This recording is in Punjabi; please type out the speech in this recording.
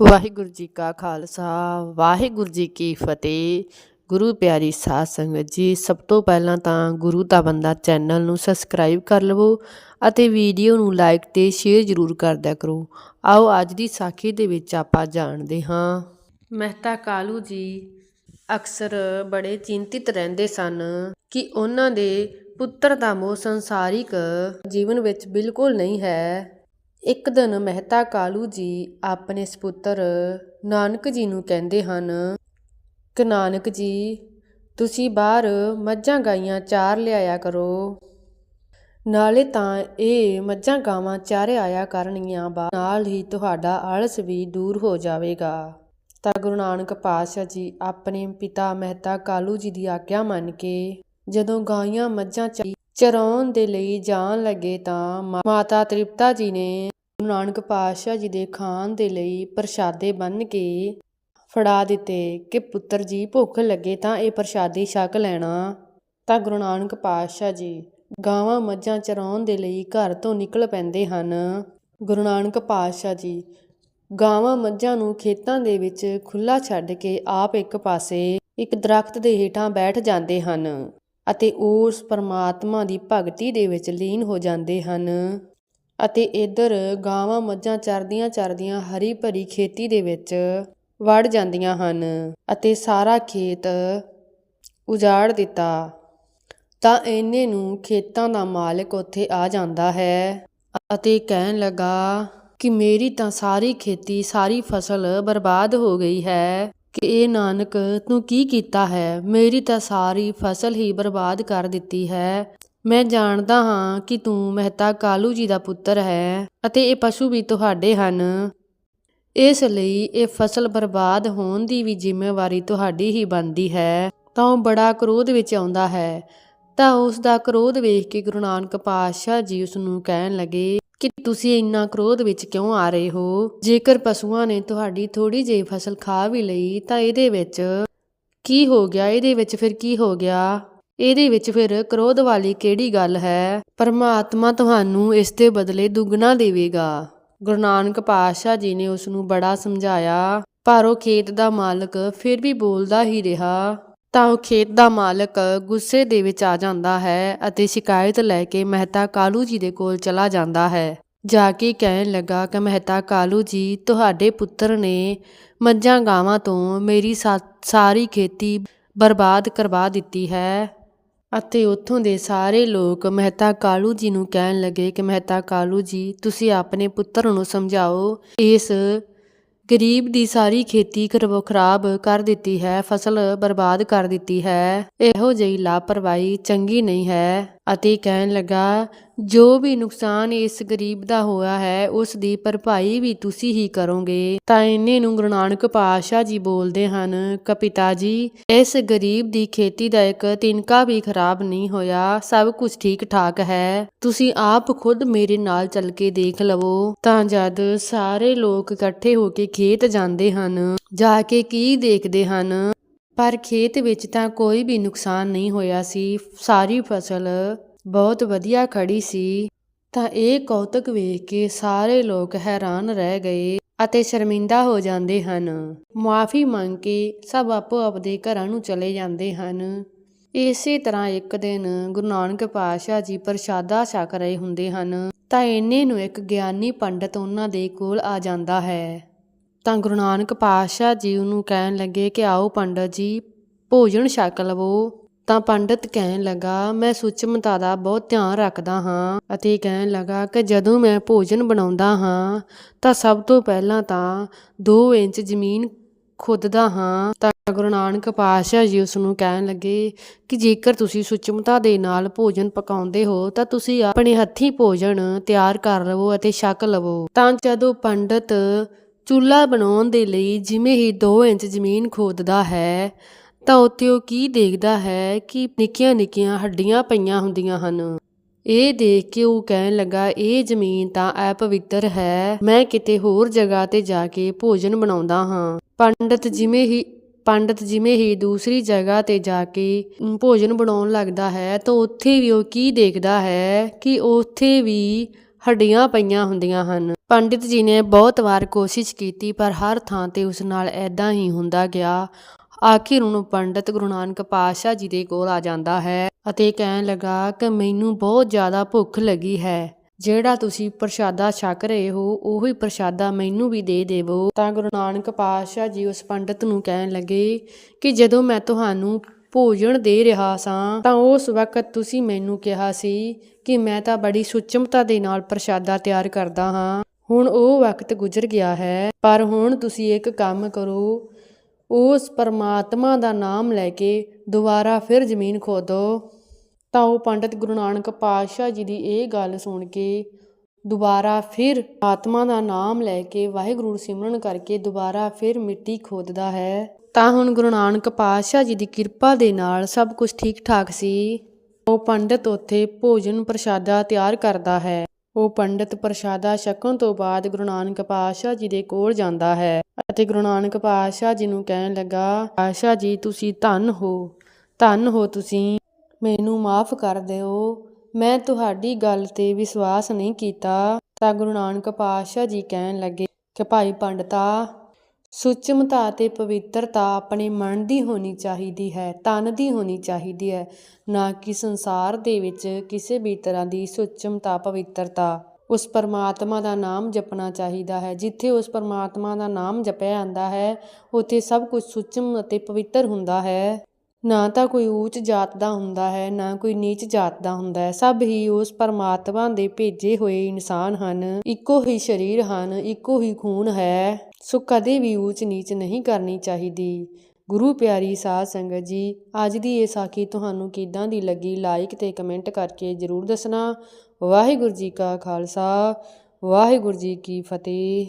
ਵਾਹਿਗੁਰੂ ਜੀ ਕਾ ਖਾਲਸਾ, ਵਾਹਿਗੁਰੂ ਜੀ ਕੀ ਫਤਿਹ। ਗੁਰੂ ਪਿਆਰੀ ਸਾਧ ਸੰਗਤ ਜੀ, ਸਭ ਤੋਂ ਪਹਿਲਾਂ ਤਾਂ ਗੁਰੂ ਦਾ ਬੰਦਾ ਚੈਨਲ ਨੂੰ ਸਬਸਕ੍ਰਾਈਬ ਕਰ ਲਵੋ ਅਤੇ ਵੀਡੀਓ ਨੂੰ ਲਾਈਕ ਤੇ ਸ਼ੇਅਰ ਜ਼ਰੂਰ ਕਰਦਿਆ ਕਰੋ। ਆਓ ਅੱਜ ਦੀ ਸਾਖੀ ਦੇ ਵਿੱਚ ਆਪਾਂ ਜਾਣਦੇ ਹਾਂ, ਮਹਿਤਾ ਕਾਲੂ ਜੀ ਅਕਸਰ ਬੜੇ ਚਿੰਤਿਤ ਰਹਿੰਦੇ ਸਨ ਕਿ ਉਹਨਾਂ ਦੇ ਪੁੱਤਰ ਦਾ ਮੋਹ ਸੰਸਾਰਿਕ ਜੀਵਨ ਵਿੱਚ ਬਿਲਕੁਲ ਨਹੀਂ ਹੈ। ਇੱਕ ਦਿਨ ਮਹਿਤਾ ਕਾਲੂ ਜੀ ਆਪਣੇ ਸਪੁੱਤਰ ਨਾਨਕ ਜੀ ਨੂੰ ਕਹਿੰਦੇ ਹਨ, ਕਿ ਨਾਨਕ ਜੀ, ਤੁਸੀਂ ਬਾਹਰ ਮੱਝਾਂ ਗਾਈਆਂ ਚਾਰ ਲਿਆਇਆ ਕਰੋ। ਨਾਲੇ ਤਾਂ ਇਹ ਮੱਝਾਂ ਗਾਵਾਂ ਚਾਰੇ ਆਇਆ ਕਰਨਗੀਆਂ, ਬਾ ਨਾਲ ਹੀ ਤੁਹਾਡਾ ਆਲਸ ਵੀ ਦੂਰ ਹੋ ਜਾਵੇਗਾ। ਤਾਂ ਗੁਰੂ ਨਾਨਕ ਪਾਤਸ਼ਾਹ ਜੀ ਆਪਣੇ ਪਿਤਾ ਮਹਿਤਾ ਕਾਲੂ ਜੀ ਦੀ ਆਗਿਆ ਮੰਨ ਕੇ ਜਦੋਂ ਗਾਈਆਂ ਮੱਝਾਂ ਚ- ਚਰਾਉਣ ਦੇ ਲਈ ਜਾਣ ਲੱਗੇ ਤਾਂ ਮਾ- ਮਾਤਾ ਤ੍ਰਿਪਤਾ ਜੀ ਨੇ ਗੁਰੂ ਨਾਨਕ ਪਾਤਸ਼ਾਹ ਜੀ ਦੇ ਖਾਣ ਦੇ ਲਈ ਪ੍ਰਸ਼ਾਦੇ ਬੰਨ ਕੇ ਫੜਾ ਦਿੱਤੇ ਕਿ ਪੁੱਤਰ ਜੀ ਭੁੱਖ ਲੱਗੇ ਤਾਂ ਇਹ ਪ੍ਰਸ਼ਾਦੇ ਛਕ ਲੈਣਾ। ਤਾਂ ਗੁਰੂ ਨਾਨਕ ਪਾਤਸ਼ਾਹ ਜੀ ਗਾਵਾਂ ਮੱਝਾਂ ਚਰਾਉਣ ਦੇ ਲਈ ਘਰ ਤੋਂ ਨਿਕਲ ਪੈਂਦੇ ਹਨ। ਗੁਰੂ ਨਾਨਕ ਪਾਤਸ਼ਾਹ ਜੀ ਗਾਵਾਂ ਮੱਝਾਂ ਨੂੰ ਖੇਤਾਂ ਦੇ ਵਿੱਚ ਖੁੱਲਾ ਛੱਡ ਕੇ ਆਪ ਇੱਕ ਪਾਸੇ ਇੱਕ ਦਰਖਤ ਦੇ ਹੇਠਾਂ ਬੈਠ ਜਾਂਦੇ ਹਨ। ਅਤੇ ਉਸ ਪਰਮਾਤਮਾ ਦੀ ਭਗਤੀ ਦੇ ਵਿੱਚ ਲੀਨ ਹੋ ਜਾਂਦੇ ਹਨ। ਅਤੇ ਇੱਧਰ ਗਾਵਾਂ ਮੱਝਾਂ ਚਰਦੀਆਂ ਚਰਦੀਆਂ ਹਰੀ ਭਰੀ ਖੇਤੀ ਦੇ ਵਿੱਚ ਵੜ ਜਾਂਦੀਆਂ ਹਨ ਅਤੇ ਸਾਰਾ ਖੇਤ ਉਜਾੜ ਦਿੱਤਾ। ਤਾਂ ਇਹਨੇ ਨੂੰ ਖੇਤਾਂ ਦਾ ਮਾਲਕ ਉੱਥੇ ਆ ਜਾਂਦਾ ਹੈ ਅਤੇ ਕਹਿਣ ਲੱਗਾ ਕਿ ਮੇਰੀ ਤਾਂ ਸਾਰੀ ਖੇਤੀ, ਸਾਰੀ ਫਸਲ ਬਰਬਾਦ ਹੋ ਗਈ ਹੈ। ਕਿ ਇਹ ਨਾਨਕ, ਤੂੰ ਕੀ ਕੀਤਾ ਹੈ? ਮੇਰੀ ਤਾਂ ਸਾਰੀ ਫਸਲ ਹੀ ਬਰਬਾਦ ਕਰ ਦਿੱਤੀ ਹੈ। ਮੈਂ ਜਾਣਦਾ ਹਾਂ ਕਿ ਤੂੰ ਮਹਿਤਾ ਕਾਲੂ ਜੀ ਦਾ ਪੁੱਤਰ ਹੈ ਅਤੇ ਇਹ ਪਸ਼ੂ ਵੀ ਤੁਹਾਡੇ ਹਨ। ਇਸ ਲਈ ਇਹ ਫਸਲ ਬਰਬਾਦ ਹੋਣ ਦੀ ਵੀ ਜ਼ਿੰਮੇਵਾਰੀ ਤੁਹਾਡੀ ਹੀ ਬਣਦੀ ਹੈ। ਤਾਂ ਉਹ ਬੜਾ ਕ੍ਰੋਧ ਵਿੱਚ ਆਉਂਦਾ ਹੈ। ਤਾਂ ਉਸ ਦਾ ਕ੍ਰੋਧ ਵੇਖ ਕੇ ਗੁਰੂ ਨਾਨਕ ਪਾਤਸ਼ਾਹ ਜੀ ਉਸ ਨੂੰ ਕਹਿਣ ਲੱਗੇ ਕਿ ਤੁਸੀਂ ਇੰਨਾ ਕ੍ਰੋਧ ਵਿੱਚ ਕਿਉਂ ਆ ਰਹੇ ਹੋ? ਜੇਕਰ ਪਸ਼ੂਆਂ ਨੇ ਤੁਹਾਡੀ ਥੋੜੀ ਜਿਹੀ ਫਸਲ ਖਾ ਵੀ ਲਈ, ਤਾਂ ਇਹਦੇ ਵਿੱਚ ਕੀ ਹੋ ਗਿਆ? ਇਹਦੇ ਵਿੱਚ ਫਿਰ ਕੀ ਹੋ ਗਿਆ? ਇਹਦੇ ਵਿੱਚ ਫਿਰ ਕ੍ਰੋਧ ਵਾਲੀ ਕਿਹੜੀ ਗੱਲ ਹੈ? ਪਰਮਾਤਮਾ ਤੁਹਾਨੂੰ ਇਸ ਦੇ ਬਦਲੇ ਦੁੱਗਣਾ ਦੇਵੇਗਾ। ਗੁਰੂ ਨਾਨਕ ਪਾਤਸ਼ਾਹ ਜੀ ਨੇ ਉਸ ਨੂੰ ਬੜਾ ਸਮਝਾਇਆ, ਪਰ ਉਹ ਖੇਤ ਦਾ ਮਾਲਕ ਫਿਰ ਵੀ ਬੋਲਦਾ ਹੀ ਰਿਹਾ। ਤਾਂ ਉਹ ਖੇਤ ਦਾ ਮਾਲਕ ਗੁੱਸੇ ਦੇ ਵਿੱਚ ਆ ਜਾਂਦਾ ਹੈ ਅਤੇ ਸ਼ਿਕਾਇਤ ਲੈ ਕੇ ਮਹਿਤਾ ਕਾਲੂ ਜੀ ਦੇ ਕੋਲ ਚਲਾ ਜਾਂਦਾ ਹੈ। ਜਾ ਕੇ ਕਹਿਣ ਲੱਗਾ ਕਿ ਮਹਿਤਾ ਕਾਲੂ ਜੀ, ਤੁਹਾਡੇ ਪੁੱਤਰ ਨੇ ਮੱਝਾਂ ਗਾਵਾਂ ਤੋਂ ਮੇਰੀ ਸਾ- ਸਾਰੀ ਖੇਤੀ ਬਰਬਾਦ ਕਰਵਾ ਦਿੱਤੀ ਹੈ। ਅਤੇ ਉੱਥੋਂ ਦੇ ਸਾਰੇ ਲੋਕ ਮਹਿਤਾ ਕਾਲੂ ਜੀ ਨੂੰ ਕਹਿਣ ਲੱਗੇ ਕਿ ਮਹਿਤਾ ਕਾਲੂ ਜੀ, ਤੁਸੀਂ ਆਪਣੇ ਪੁੱਤਰ ਨੂੰ ਸਮਝਾਓ। ਇਸ ਗਰੀਬ ਦੀ ਸਾਰੀ ਖੇਤੀ ਖਰਬ ਖਰਾਬ ਕਰ ਦਿੱਤੀ ਹੈ, ਫਸਲ ਬਰਬਾਦ ਕਰ ਦਿੱਤੀ ਹੈ। ਇਹੋ ਜਿਹੀ ਲਾਪਰਵਾਹੀ ਚੰਗੀ ਨਹੀਂ ਹੈ। ਅਤੇ ਕਹਿਣ ਲੱਗਾ ਜੋ ਵੀ ਨੁਕਸਾਨ ਇਸ ਗਰੀਬ ਦਾ ਹੋਇਆ ਹੈ, ਉਸ ਦੀ ਭਰਪਾਈ ਵੀ ਤੁਸੀਂ ਹੀ ਕਰੋਗੇ। ਤਾਂ ਇੰਨੇ ਨੂੰ ਗੁਰੂ ਨਾਨਕ ਪਾਤਸ਼ਾਹ ਜੀ ਬੋਲਦੇ ਹਨ, ਕਪਿਤਾ ਜੀ, ਇਸ ਗਰੀਬ ਦੀ ਖੇਤੀ ਦਾ ਇੱਕ ਤਿਨਕਾ ਵੀ ਖਰਾਬ ਨਹੀਂ ਹੋਇਆ, ਸਭ ਕੁਝ ਠੀਕ ਠਾਕ ਹੈ। ਤੁਸੀਂ ਆਪ ਖੁਦ ਮੇਰੇ ਨਾਲ ਚੱਲ ਕੇ ਦੇਖ ਲਵੋ। ਤਾਂ ਜਦ ਸਾਰੇ ਲੋਕ ਇਕੱਠੇ ਹੋ ਕੇ ਖੇਤ ਜਾਂਦੇ ਹਨ, ਜਾ ਕੇ ਕੀ ਦੇਖਦੇ ਹਨ? ਪਰ ਖੇਤ ਵਿੱਚ ਤਾਂ ਕੋਈ ਵੀ ਨੁਕਸਾਨ ਨਹੀਂ ਹੋਇਆ ਸੀ। ਸਾਰੀ ਫਸਲ ਬਹੁਤ ਵਧੀਆ ਖੜੀ ਸੀ। ਤਾਂ ਇਹ ਕੌਤਕ ਵੇਖ ਕੇ ਸਾਰੇ ਲੋਕ ਹੈਰਾਨ ਰਹਿ ਗਏ ਅਤੇ ਸ਼ਰਮਿੰਦਾ ਹੋ ਜਾਂਦੇ ਹਨ। ਮੁਆਫੀ ਮੰਗ ਕੇ ਸਭ ਆਪੋ ਆਪਦੇ ਘਰਾਂ ਨੂੰ ਚਲੇ ਜਾਂਦੇ ਹਨ। ਇਸੇ ਤਰ੍ਹਾਂ ਇੱਕ ਦਿਨ ਗੁਰੂ ਨਾਨਕ ਪਾਤਸ਼ਾਹ ਜੀ ਪ੍ਰਸ਼ਾਦਾ ਛਕ ਰਹੇ ਹੁੰਦੇ ਹਨ। ਤਾਂ ਇੰਨੇ ਨੂੰ ਇੱਕ ਗਿਆਨੀ ਪੰਡਤ ਉਹਨਾਂ ਦੇ ਕੋਲ ਆ ਜਾਂਦਾ ਹੈ। ਤਾਂ ਗੁਰੂ ਨਾਨਕ ਪਾਤਸ਼ਾਹ ਜੀ ਉਹਨੂੰ ਕਹਿਣ ਲੱਗੇ ਕਿ ਆਓ ਪੰਡਤ ਜੀ, ਭੋਜਨ ਛਕ ਲਵੋ। ਤਾਂ ਪੰਡਤ ਕਹਿਣ ਲੱਗਾ, ਮੈਂ ਸੁਚਮਤਾ ਦਾ ਬਹੁਤ ਧਿਆਨ ਰੱਖਦਾ ਹਾਂ ਅਤੇ ਕਹਿਣ ਲੱਗਾ ਕਿ ਜਦੋਂ ਮੈਂ ਭੋਜਨ ਬਣਾਉਂਦਾ ਹਾਂ ਤਾਂ ਸਭ ਤੋਂ ਪਹਿਲਾਂ ਤਾਂ 2 ਇੰਚ ਜ਼ਮੀਨ ਖੁੱਦਦਾ ਹਾਂ। ਤਾਂ ਗੁਰੂ ਨਾਨਕ ਪਾਤਸ਼ਾਹ ਜੀ ਉਸ ਨੂੰ ਕਹਿਣ ਲੱਗੇ, ਕਿ ਜੇਕਰ ਤੁਸੀਂ ਸੁਚਮਤਾ ਦੇ ਨਾਲ ਭੋਜਨ ਪਕਾਉਂਦੇ ਹੋ, ਤਾਂ ਤੁਸੀਂ ਆਪਣੇ ਹੱਥੀਂ ਭੋਜਨ ਤਿਆਰ ਕਰ ਲਵੋ ਅਤੇ ਛਕ ਲਵੋ। ਤਾਂ ਜਦੋਂ ਪੰਡਤ ਚੁੱਲ੍ਹਾ ਬਣਾਉਣ ਦੇ ਲਈ ਜਿਵੇਂ ਹੀ 2 ਇੰਚ ਜ਼ਮੀਨ ਖੋਦਦਾ ਹੈ ਤਾਂ ਉੱਥੇ ਉਹ ਕੀ ਦੇਖਦਾ ਹੈ ਕਿ ਨਿੱਕੀਆਂ ਨਿੱਕੀਆਂ ਹੱਡੀਆਂ ਪਈਆਂ ਹੁੰਦੀਆਂ ਹਨ। ਇਹ ਦੇਖ ਕੇ ਉਹ ਕਹਿਣ ਲੱਗਾ, ਇਹ ਜ਼ਮੀਨ ਤਾਂ ਅਪਵਿੱਤਰ ਹੈ, ਮੈਂ ਕਿਤੇ ਹੋਰ ਜਗ੍ਹਾ ਤੇ ਜਾ ਕੇ ਭੋਜਨ ਬਣਾਉਂਦਾ ਹਾਂ। ਪੰਡਤ ਜਿਵੇਂ ਹੀ, ਪੰਡਤ ਜਿਵੇਂ ਹੀ ਦੂਸਰੀ ਜਗ੍ਹਾ ਤੇ ਜਾ ਕੇ ਭੋਜਨ ਬਣਾਉਣ ਲੱਗਦਾ ਹੈ, ਤਾਂ ਉੱਥੇ ਵੀ ਉਹ ਕੀ ਦੇਖਦਾ ਹੈ ਕਿ ਉੱਥੇ ਵੀ ਹੱਡੀਆਂ ਪਈਆਂ ਹੁੰਦੀਆਂ ਹਨ। ਪੰਡਿਤ ਜੀ ਨੇ ਬਹੁਤ ਵਾਰ ਕੋਸ਼ਿਸ਼ ਕੀਤੀ, ਪਰ ਹਰ ਥਾਂ ਤੇ ਉਸ ਨਾਲ ਐਦਾਂ ਹੀ ਹੁੰਦਾ ਗਿਆ। ਆਖਿਰ ਉਹਨੂੰ ਪੰਡਿਤ ਗੁਰੂ ਨਾਨਕ ਪਾਤਸ਼ਾਹ ਜੀ ਦੇ ਕੋਲ ਆ ਜਾਂਦਾ ਹੈ ਅਤੇ ਕਹਿਣ ਲੱਗਾ ਕਿ ਮੈਨੂੰ ਬਹੁਤ ਜ਼ਿਆਦਾ ਭੁੱਖ ਲੱਗੀ ਹੈ। ਜਿਹੜਾ ਤੁਸੀਂ ਪ੍ਰਸ਼ਾਦਾ ਛਕ ਰਹੇ ਹੋ, ਉਹੀ ਪ੍ਰਸ਼ਾਦਾ ਮੈਨੂੰ ਵੀ ਦੇ ਦੇਵੋ। ਤਾਂ ਗੁਰੂ ਨਾਨਕ ਪਾਤਸ਼ਾਹ ਜੀ ਉਸ ਪੰਡਿਤ ਨੂੰ ਕਹਿਣ ਲੱਗੇ ਕਿ ਜਦੋਂ ਮੈਂ ਤੁਹਾਨੂੰ ਭੋਜਨ ਦੇ ਰਿਹਾ ਸਾਂ, ਤਾਂ ਉਸ ਵਕਤ ਤੁਸੀਂ ਮੈਨੂੰ ਕਿਹਾ ਸੀ ਕਿ ਮੈਂ ਤਾਂ ਬੜੀ ਸੁਚਮਤਾ ਦੇ ਨਾਲ ਪ੍ਰਸ਼ਾਦਾ ਤਿਆਰ ਕਰਦਾ ਹਾਂ। ਹੁਣ ਉਹ ਵਕਤ ਗੁਜ਼ਰ ਗਿਆ ਹੈ, ਪਰ ਹੁਣ ਤੁਸੀਂ ਇੱਕ ਕੰਮ ਕਰੋ। ਉਸ ਪਰਮਾਤਮਾ ਦਾ ਨਾਮ ਲੈ ਕੇ ਦੁਬਾਰਾ ਫਿਰ ਜ਼ਮੀਨ ਖੋਦੋ। ਤਾਂ ਉਹ ਪੰਡਿਤ ਗੁਰੂ ਨਾਨਕ ਪਾਤਸ਼ਾਹ ਜੀ ਦੀ ਇਹ ਗੱਲ ਸੁਣ ਕੇ ਦੁਬਾਰਾ ਫਿਰ ਆਤਮਾ ਦਾ ਨਾਮ ਲੈ ਕੇ ਵਾਹਿਗੁਰੂ ਸਿਮਰਨ ਕਰਕੇ ਦੁਬਾਰਾ ਫਿਰ ਮਿੱਟੀ ਖੋਦਦਾ ਹੈ। ਤਾਂ ਹੁਣ ਗੁਰੂ ਨਾਨਕ ਪਾਤਸ਼ਾਹ ਜੀ ਦੀ ਕਿਰਪਾ ਦੇ ਨਾਲ ਸਭ ਕੁਝ ਠੀਕ ਠਾਕ ਸੀ। ਉਹ ਪੰਡਿਤ ਉੱਥੇ ਭੋਜਨ ਪ੍ਰਸ਼ਾਦਾ ਤਿਆਰ ਕਰਦਾ ਹੈ। ਉਹ ਪੰਡਿਤ ਪ੍ਰਸ਼ਾਦਾ ਛਕਣ ਤੋਂ ਬਾਅਦ ਗੁਰੂ ਨਾਨਕ ਪਾਤਸ਼ਾਹ ਜੀ ਦੇ ਕੋਲ ਜਾਂਦਾ ਹੈ ਅਤੇ ਗੁਰੂ ਨਾਨਕ ਪਾਤਸ਼ਾਹ ਜੀ ਨੂੰ ਕਹਿਣ ਲੱਗਾ, ਪਾਤਸ਼ਾਹ ਜੀ, ਤੁਸੀਂ ਧੰਨ ਹੋ ਧੰਨ ਹੋ ਤੁਸੀਂ। ਮੈਨੂੰ ਮਾਫ ਕਰ ਦਿਓ। ਮੈਂ ਤੁਹਾਡੀ ਗੱਲ ਤੇ ਵਿਸ਼ਵਾਸ ਨਹੀਂ ਕੀਤਾ। ਤਾਂ ਗੁਰੂ ਨਾਨਕ ਪਾਤਸ਼ਾਹ ਜੀ ਕਹਿਣ ਲੱਗੇ, ਕਿ ਭਾਈ ਪੰਡਤਾ ਸੁਚਮਤਾ ਅਤੇ ਪਵਿੱਤਰਤਾ ਆਪਣੇ ਮਨ ਦੀ ਹੋਣੀ ਚਾਹੀਦੀ ਹੈ, ਤਨ ਦੀ ਹੋਣੀ ਚਾਹੀਦੀ ਹੈ, ਨਾ ਕਿ ਸੰਸਾਰ ਦੇ ਵਿੱਚ ਕਿਸੇ ਵੀ ਤਰ੍ਹਾਂ ਦੀ ਸੁਚਮਤਾ, ਪਵਿੱਤਰਤਾ। ਉਸ ਪਰਮਾਤਮਾ ਦਾ ਨਾਮ ਜਪਣਾ ਚਾਹੀਦਾ ਹੈ। ਜਿੱਥੇ ਉਸ ਪਰਮਾਤਮਾ ਦਾ ਨਾਮ ਜਪਿਆ ਜਾਂਦਾ ਹੈ, ਉੱਥੇ ਸਭ ਕੁਝ ਸੁਚਮ ਅਤੇ ਪਵਿੱਤਰ ਹੁੰਦਾ ਹੈ। ਨਾ ਤਾਂ ਕੋਈ ਉੱਚ ਜਾਤ ਦਾ ਹੁੰਦਾ ਹੈ, ਨਾ ਕੋਈ ਨੀਚ ਜਾਤ ਦਾ ਹੁੰਦਾ ਹੈ। ਸਭ ਹੀ ਉਸ ਪਰਮਾਤਮਾ ਦੇ ਭੇਜੇ ਹੋਏ ਇਨਸਾਨ ਹਨ। ਇੱਕੋ ਹੀ ਸਰੀਰ ਹਨ, ਇੱਕੋ ਹੀ ਖੂਨ ਹੈ। ਸੋ ਕਦੇ ਵੀ ਊਚ ਨੀਚ ਨਹੀਂ ਕਰਨੀ ਚਾਹੀਦੀ। ਗੁਰੂ ਪਿਆਰੀ ਸਾਧ ਸੰਗਤ ਜੀ, ਅੱਜ ਦੀ ਇਹ ਸਾਖੀ ਤੁਹਾਨੂੰ ਕਿਦਾਂ ਦੀ ਲੱਗੀ? ਲਾਈਕ ਤੇ ਕਮੈਂਟ ਕਰਕੇ ਜਰੂਰ ਦੱਸਣਾ। ਵਾਹਿਗੁਰੂ ਜੀ ਕਾ ਖਾਲਸਾ, ਵਾਹਿਗੁਰੂ ਜੀ ਕੀ ਫਤਿਹ।